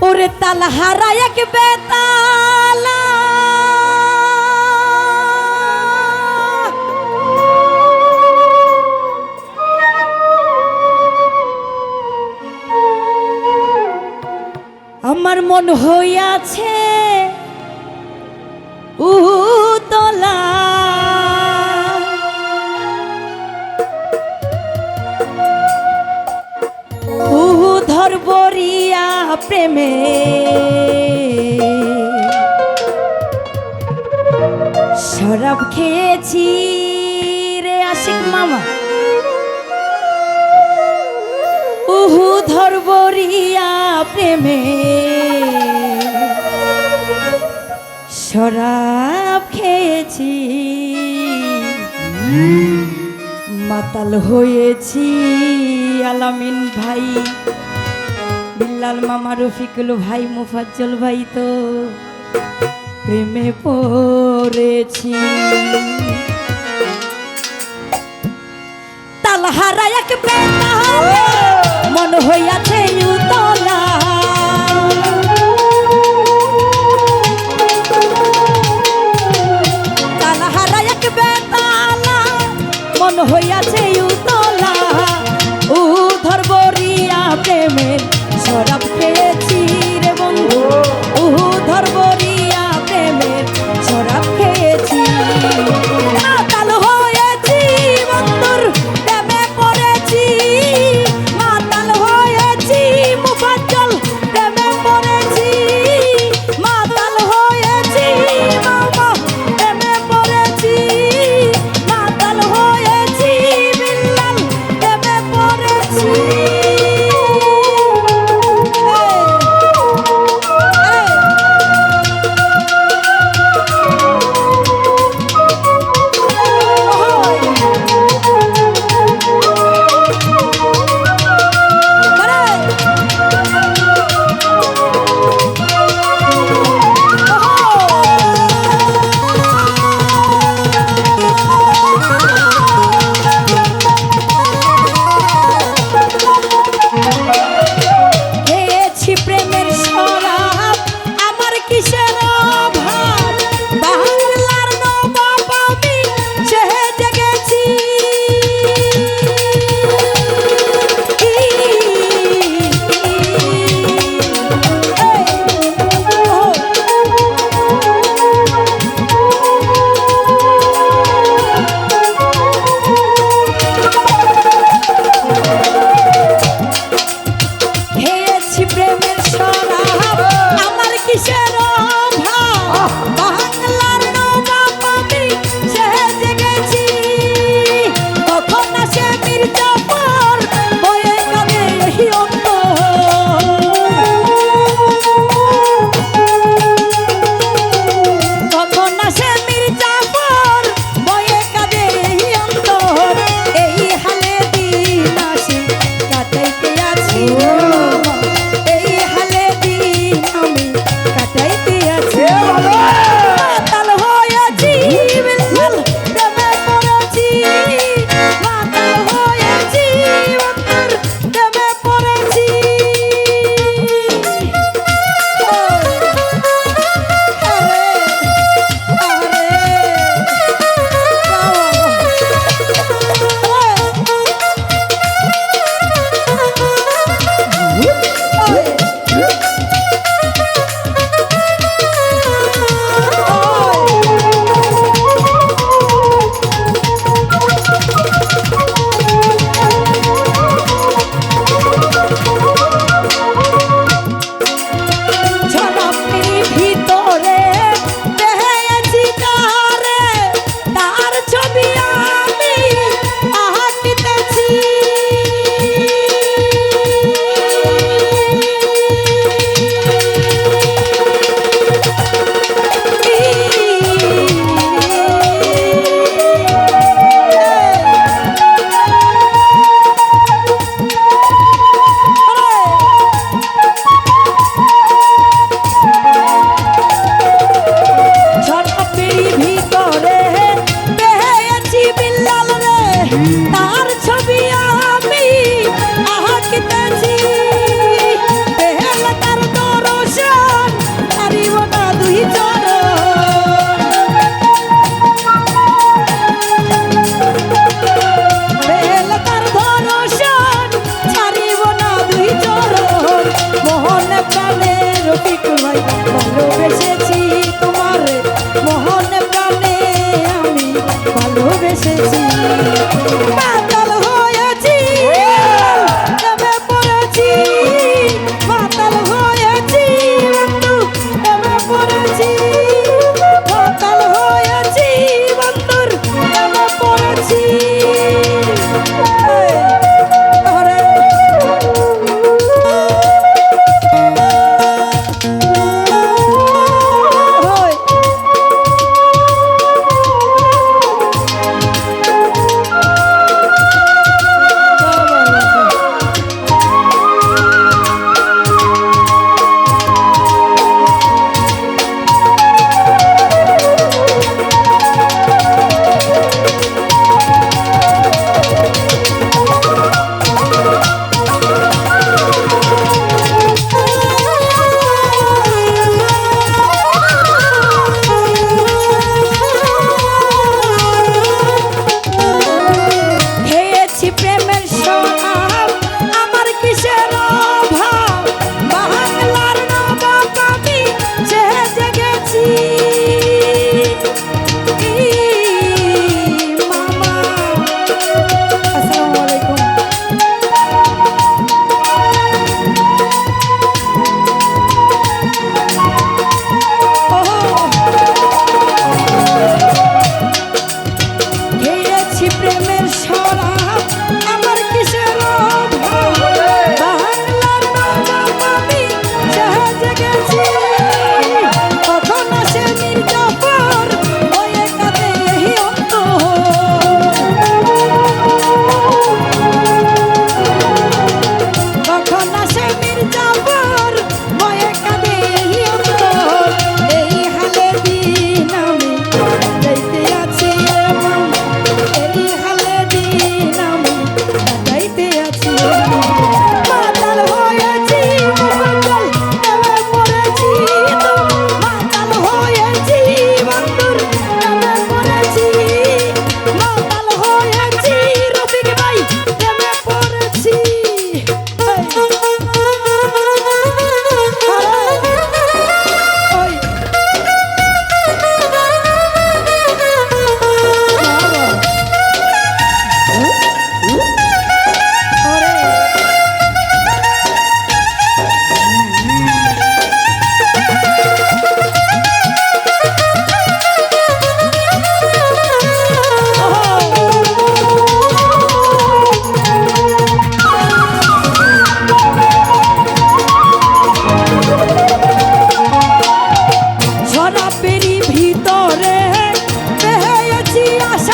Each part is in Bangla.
ওরে তাল হারায় এক বেতালা। আমার মন হইয়াছে উতলা। প্রেমে। শরাব খেয়েছি রে আশিক মামা। উহু ধরবরিয়া প্রেমে। শরাব খেয়েছি। মাতাল হয়েছি আলামিন ভাই। বিল্লাল মামা রফিকুল ভাই মুফাজ্জল ভাই তো প্রেমে পড়েছি তালহারা এক মন হইয়াছে মন হইয়াছে উতলা উ ধরবরিয়া প্রেমের শরাব খেয়েছি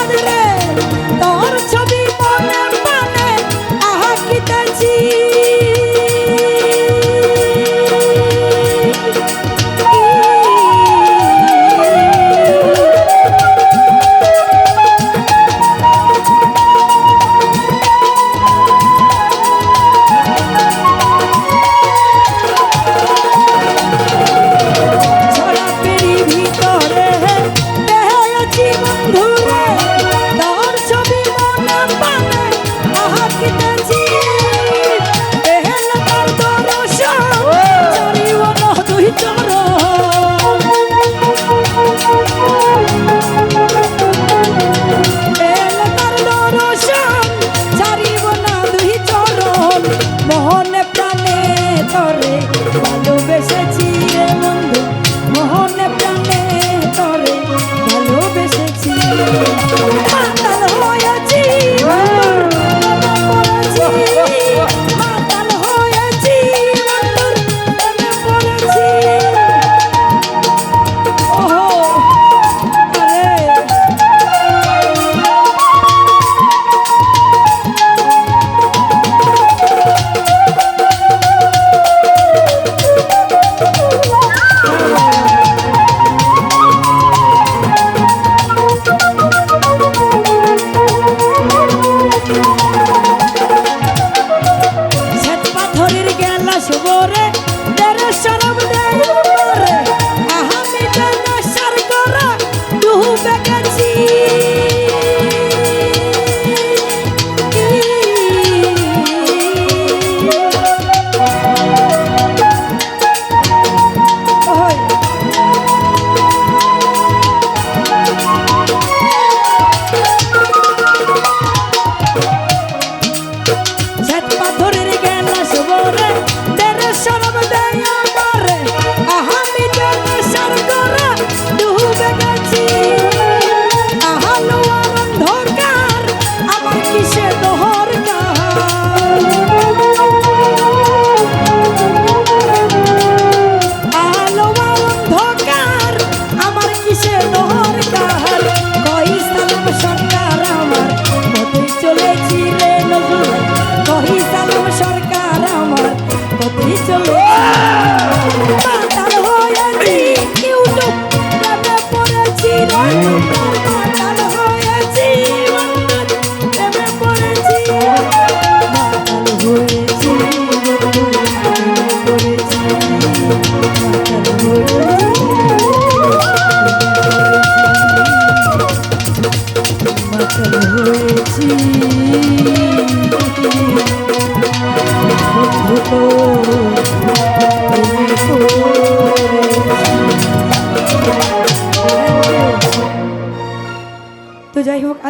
আমি রে Oh.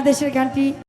আদেশের গানটি